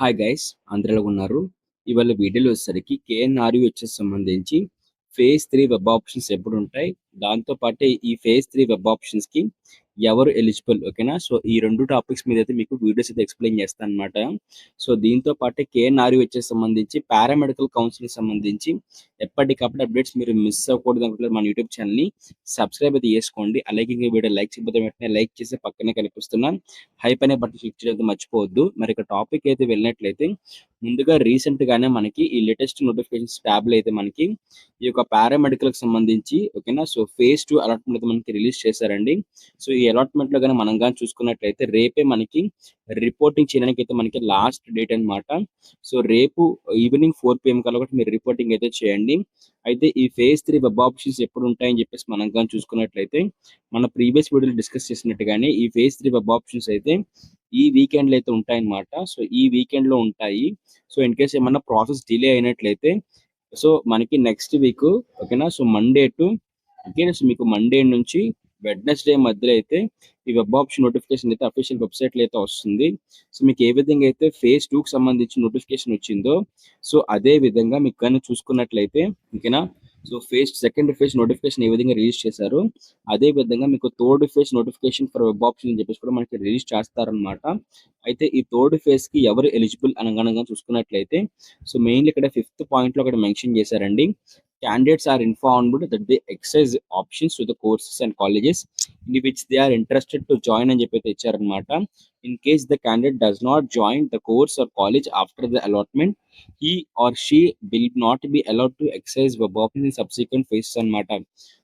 Hi guys అందరూ ఉన్నారు. ఇవాళ వీడియోలో వచ్చేసరికి కేఎన్ఆర్యు వచ్చేసి సంబంధించి ఫేజ్ త్రీ వెబ్ ఆప్షన్స్ ఎప్పుడు ఉంటాయి దాంతో పాటే ఈ ఫేజ్ త్రీ వెబ్ ఆప్షన్స్కి ఎవరు ఎలిజిబుల్ ఓకేనా సో ఈ రెండు టాపిక్స్ మీద అయితే మీకు వీడియోస్ అయితే ఎక్స్ప్లెయిన్ చేస్తాను అనమాట సో దీంతో పాటు కేఎన్ఆర్యు వచ్చేసి సంబంధించి పారామెడికల్ కౌన్సిలింగ్ సంబంధించి ఎప్పటికప్పుడు అప్డేట్స్ మీరు మిస్ అవ్వకూడదు అనుకుంటే మన యూట్యూబ్ ఛానల్ని సబ్స్క్రైబ్ అయితే చేసుకోండి. అలాగే ఇంకా వీడియో లైక్ చేయబోతే వెంటనే లైక్ చేసి పక్కనే కనిపిస్తున్న హైప్ అనే బట్టన్ క్లిక్ చేయడం మర్చిపోవద్దు. మరి ఇక టాపిక్ అయితే వెళ్ళినట్లయితే ముందుగా రీసెంట్ గానే మనకి ఈ లేటెస్ట్ నోటిఫికేషన్స్ ట్యాబ్లో అయితే మనకి ఈ యొక్క పారామెడికల్కి సంబంధించి ఓకేనా సో ఫేజ్ టూ అలాట్మెంట్ అయితే మనకి రిలీజ్ చేశారండి. సో ఈ అలాట్మెంట్లో కానీ మనం కానీ చూసుకున్నట్లయితే రేపే మనకి రిపోర్టింగ్ చేయడానికి అయితే మనకి లాస్ట్ డేట్ అన్నమాట. సో రేపు ఈవినింగ్ ఫోర్ పిఎం కల్లా ఒకటి మీరు రిపోర్టింగ్ అయితే చేయండి. అయితే ఈ ఫేజ్ త్రీ వెబ్ ఆప్షన్స్ ఎప్పుడు ఉంటాయని చెప్పేసి మనం కానీ చూసుకున్నట్లయితే మన ప్రీవియస్ వీడియోలో డిస్కస్ చేసినట్టుగానే ఈ ఫేజ్ త్రీ వెబ్ ఆప్షన్స్ అయితే ఈ వీకెండ్లో అయితే ఉంటాయన్నమాట. సో ఈ వీకెండ్లో ఉంటాయి. సో ఇన్ కేస్ ఏమన్నా ప్రాసెస్ డిలే అయినట్లయితే సో మనకి నెక్స్ట్ వీక్ ఓకేనా so Monday to okay so మీకు మండే నుంచి వెడ్నెస్డే మధ్యలో అయితే ఈ వెబ్ ఆప్షన్ నోటిఫికేషన్ అయితే అఫీషియల్ వెబ్సైట్లో అయితే వస్తుంది. సో మీకు ఏ విధంగా అయితే ఫేజ్ టూ కి సంబంధించి నోటిఫికేషన్ వచ్చిందో సో అదే విధంగా మీకు కానీ చూసుకున్నట్లయితే ఓకేనా? So phase second phase notification ఏ విధంగా రిలీజ్ చేశారు అదే విధంగా మీకు third phase notification for web option అని చెప్పేసి కూడా మనకి రిలీజ్ చేస్తారనమాట అయితే ఈ థర్డ్ ఫేజ్కి ఎవరు ఎలిజిబుల్ అనగనగా చూసుకున్నట్లయితే సో మెయిన్లీ ఇక్కడ ఫిఫ్త్ పాయింట్లో ఇక్కడ మెన్షన్ చేశారండి. Candidates are informed that they exercise options to the courses and colleges in which they are interested to join అని చెప్పి ఇచ్చారనమాట in case the candidate does not join the course or college after the allotment he or she will not be allowed to exercise in subsequent phases అనమాట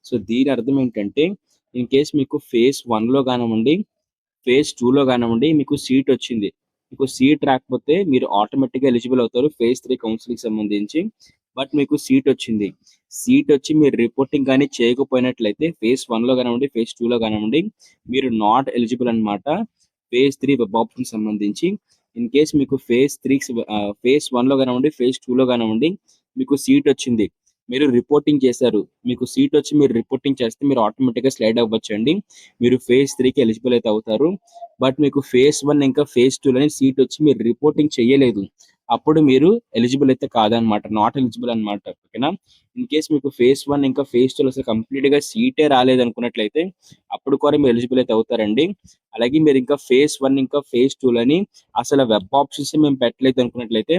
so దీని అర్థం ఏంటంటే in case మీకు face వన్లో కానివ్వండి ఫేజ్ టూ లో కానివ్వండి మీకు సీట్ వచ్చింది. మీకు సీట్ రాకపోతే మీరు ఆటోమేటిక్గా ఎలిజిబుల్ అవుతారు ఫేజ్ త్రీ కౌన్సిలింగ్ సంబంధించి. బట్ మీకు సీట్ వచ్చింది. సీట్ వచ్చి మీరు రిపోర్టింగ్ కానీ చేయకపోయినట్లయితే ఫేజ్ వన్లో కానివ్వండి ఫేజ్ టూ లో కానివ్వండి మీరు నాట్ ఎలిజిబుల్ అన్నమాట. ఫేజ్ త్రీ వెబ్ ఆప్షన్ సంబంధించి. ఇన్ కేస్ మీకు ఫేజ్ త్రీ ఫేజ్ వన్లో కానివ్వండి ఫేజ్ టూ లో కానివ్వండి మీకు సీట్ వచ్చింది. మీరు రిపోర్టింగ్ చేశారు. మీకు సీట్ వచ్చి మీరు రిపోర్టింగ్ చేస్తే మీరు ఆటోమేటిక్గా స్లైడ్ అవ్వచ్చండి. మీరు ఫేజ్ త్రీకి ఎలిజిబుల్ అయితే అవుతారు. బట్ మీకు ఫేజ్ వన్ ఇంకా ఫేజ్ టూ లోనే సీట్ వచ్చి మీరు రిపోర్టింగ్ చేయలేదు. అప్పుడు మీరు ఎలిజిబుల్ అయితే కాదనమాట నాట్ ఎలిజిబుల్ అనమాట ఓకేనా ఇన్ కేస్ మీకు ఫేజ్ వన్ ఇంకా ఫేజ్ టూ అసలు కంప్లీట్గా సీటే రాలేదు అనుకున్నట్లయితే అప్పుడు కూడా మీరు ఎలిజిబుల్ అయితే అవుతారండి. అలాగే మీరు ఇంకా ఫేజ్ వన్ ఇంకా ఫేజ్ టూలని అసలు వెబ్ ఆప్షన్స్ మేము పెట్టలేదు అనుకున్నట్లయితే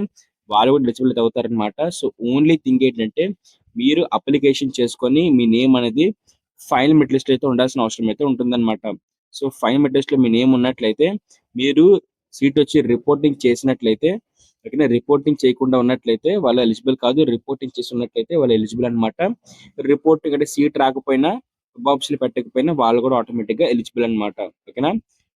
వాళ్ళు కూడా ఎలిజిబుల్ అయితే అవుతారనమాట సో ఓన్లీ థింగ్ ఏంటంటే మీరు అప్లికేషన్ చేసుకొని మీ నేమ్ అనేది ఫైనల్ మెట్ లిస్ట్ అయితే ఉండాల్సిన అవసరం అయితే ఉంటుందన్నమాట. సో ఫైనల్ మెట్లిస్ట్లో మీ నేమ్ ఉన్నట్లయితే మీరు సీట్ వచ్చి రిపోర్టింగ్ చేసినట్లయితే ఓకేనా రిపోర్టింగ్ చేయకుండా ఉన్నట్లయితే వాళ్ళు ఎలిజిబుల్ కాదు. రిపోర్టింగ్ చేసి ఉన్నట్లయితే వాళ్ళు ఎలిజిబుల్ అనమాట రిపోర్ట్ అంటే సీట్ రాకపోయినా బాబ్స్లు పెట్టకపోయినా వాళ్ళు కూడా ఆటోమేటిక్గా ఎలిజిబుల్ అనమాట ఓకేనా?